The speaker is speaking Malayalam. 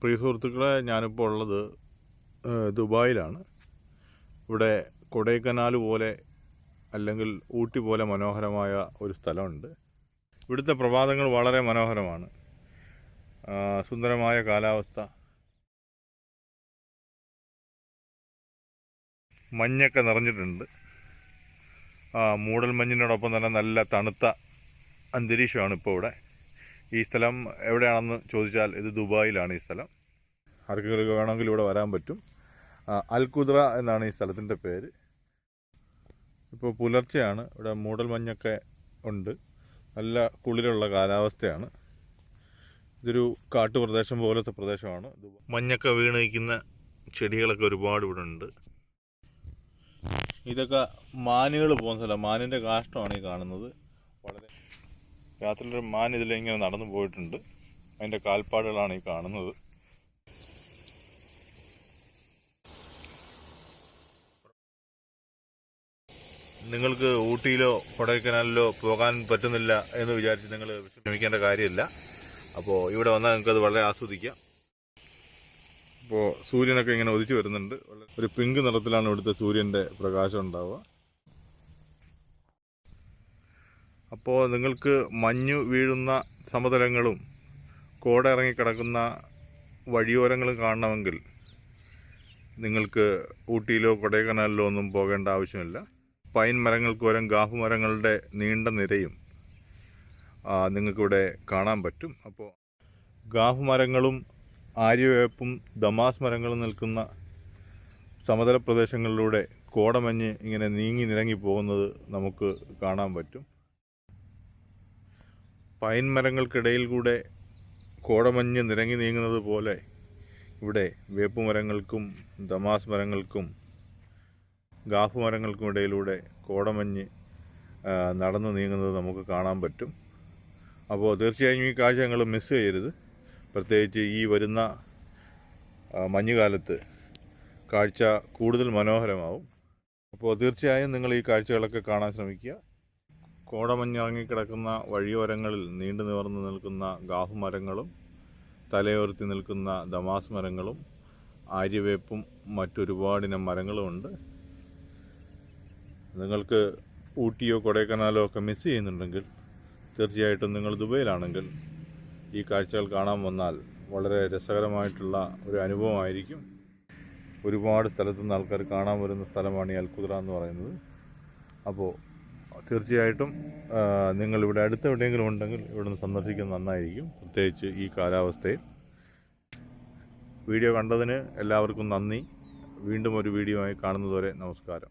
പ്രിയ സുഹൃത്തുക്കളെ ഞാനിപ്പോൾ ഉള്ളത് ദുബായിലാണ്. ഇവിടെ കൊടൈക്കനാൽ പോലെ അല്ലെങ്കിൽ ഊട്ടി പോലെ മനോഹരമായ ഒരു സ്ഥലമുണ്ട്. ഇവിടുത്തെ പ്രഭാതങ്ങൾ വളരെ മനോഹരമാണ്. സുന്ദരമായ കാലാവസ്ഥ. മഞ്ഞൊക്കെ നിറഞ്ഞിട്ടുണ്ട്. മൂടൽ മഞ്ഞിനോടൊപ്പം തന്നെ നല്ല തണുത്ത അന്തരീക്ഷമാണ് ഇപ്പോൾ ഇവിടെ. ഈ സ്ഥലം എവിടെയാണെന്ന് ചോദിച്ചാൽ ഇത് ദുബായിലാണ് ഈ സ്ഥലം. ആർക്കെങ്കിലും വേണമെങ്കിൽ ഇവിടെ വരാൻ പറ്റും. അൽകുദ്ര അൽ കുദ്ര എന്നാണ് ഈ സ്ഥലത്തിന്റെ പേര്. ഇപ്പോൾ പുലർച്ചെയാണ്. ഇവിടെ മൂടൽ മഞ്ഞൊക്കെ ഉണ്ട്. നല്ല കുളിരുള്ള കാലാവസ്ഥയാണ്. ഇതൊരു കാട്ടുപ്രദേശം പോലത്തെ പ്രദേശമാണ്. മഞ്ഞൊക്കെ വീണ് ചെടികളൊക്കെ ഒരുപാട് ഇവിടെ ഉണ്ട്. ഇതൊക്കെ മാനുകൾ പോകുന്ന സ്ഥലം. മാനിന്റെ കാഷ്ടമാണ് ഈ കാണുന്നത്. രാത്രിയിലൊരു മാൻ ഇതിലിങ്ങനെ നടന്നു പോയിട്ടുണ്ട്. അതിന്റെ കാൽപ്പാടുകളാണ് ഈ കാണുന്നത്. നിങ്ങൾക്ക് ഊട്ടിയിലോ കൊടൈക്കനാലിലോ പോകാൻ പറ്റുന്നില്ല എന്ന് വിചാരിച്ച് നിങ്ങൾ വിഷമിക്കേണ്ട കാര്യമില്ല. അപ്പോൾ ഇവിടെ വന്നാൽ നിങ്ങൾക്ക് അത് വളരെ ആസ്വദിക്കാം. അപ്പോൾ സൂര്യനൊക്കെ ഇങ്ങനെ ഉദിച്ചു വരുന്നുണ്ട്. ഒരു പിങ്ക് നിറത്തിലാണ് ഇവിടുത്തെ സൂര്യന്റെ പ്രകാശം ഉണ്ടാവുക. അപ്പോൾ നിങ്ങൾക്ക് മഞ്ഞു വീഴുന്ന സമതലങ്ങളും കോട ഇറങ്ങിക്കിടക്കുന്ന വഴിയോരങ്ങളും കാണണമെങ്കിൽ നിങ്ങൾക്ക് ഊട്ടിയിലോ കൊടൈക്കനാലിലോ ഒന്നും പോകേണ്ട ആവശ്യമില്ല. പൈൻ മരങ്ങൾക്ക് വരും ഗാഫ് മരങ്ങളുടെ നീണ്ട നിരയും നിങ്ങൾക്കിവിടെ കാണാൻ പറ്റും. അപ്പോൾ ഗാഫ് മരങ്ങളും ആര്യവേപ്പും ദമാസ് മരങ്ങളും നിൽക്കുന്ന സമതല പ്രദേശങ്ങളിലൂടെ കോടമഞ്ഞ് ഇങ്ങനെ നീങ്ങി നിരങ്ങി പോകുന്നത് നമുക്ക് കാണാൻ പറ്റും. പൈൻ മരങ്ങൾക്കിടയിൽ കൂടെ കോടമഞ്ഞ് നിരങ്ങി നീങ്ങുന്നത് പോലെ ഇവിടെ വേപ്പ് മരങ്ങൾക്കും ദമാസ് മരങ്ങൾക്കും ഗാഫ് മരങ്ങൾക്കും ഇടയിലൂടെ കോടമഞ്ഞ് നടന്നു നീങ്ങുന്നത് നമുക്ക് കാണാൻ പറ്റും. അപ്പോൾ തീർച്ചയായും ഈ കാഴ്ച ഞങ്ങൾ മിസ് ചെയ്യരുത്. പ്രത്യേകിച്ച് ഈ വരുന്ന മഞ്ഞുകാലത്ത് കാഴ്ച കൂടുതൽ മനോഹരമാവും. അപ്പോൾ തീർച്ചയായും നിങ്ങൾ ഈ കാഴ്ചകളൊക്കെ കാണാൻ ശ്രമിക്കുക. കോടമഞ്ഞിറങ്ങിക്കിടക്കുന്ന വഴിയോരങ്ങളിൽ നീണ്ടു നിവർന്നു നിൽക്കുന്ന ഗാഹു മരങ്ങളും തലയോർത്തി നിൽക്കുന്ന ദമാസ് മരങ്ങളും ആര്യവേപ്പും മറ്റൊരുപാടിനം മരങ്ങളുമുണ്ട് നിങ്ങൾക്ക് ഊട്ടിയോ കൊടൈക്കനാലോ ഒക്കെ മിസ് ചെയ്യുന്നുണ്ടെങ്കിൽ തീർച്ചയായിട്ടും നിങ്ങൾ ദുബൈയിലാണെങ്കിൽ ഈ കാഴ്ചകൾ കാണാൻ വന്നാൽ വളരെ രസകരമായിട്ടുള്ള ഒരു അനുഭവമായിരിക്കും. ഒരുപാട് സ്ഥലത്തു നിന്ന് ആൾക്കാർ കാണാൻ വരുന്ന സ്ഥലമാണ് ഈ അൽക്കുദ്ര എന്ന് പറയുന്നത്. അപ്പോൾ തീർച്ചയായിട്ടും നിങ്ങൾ ഇവിടെ അടുത്ത് എവിടെയെങ്കിലും ഉണ്ടെങ്കിൽ ഇവിടെ നിന്ന് സന്ദർശിക്കുന്നത് നന്നായിരിക്കും. പ്രത്യേകിച്ച് ഈ കാലാവസ്ഥയിൽ. വീഡിയോ കണ്ടതിന് എല്ലാവർക്കും നന്ദി. വീണ്ടും ഒരു വീഡിയോ ആയി കാണുന്നതുവരെ നമസ്കാരം.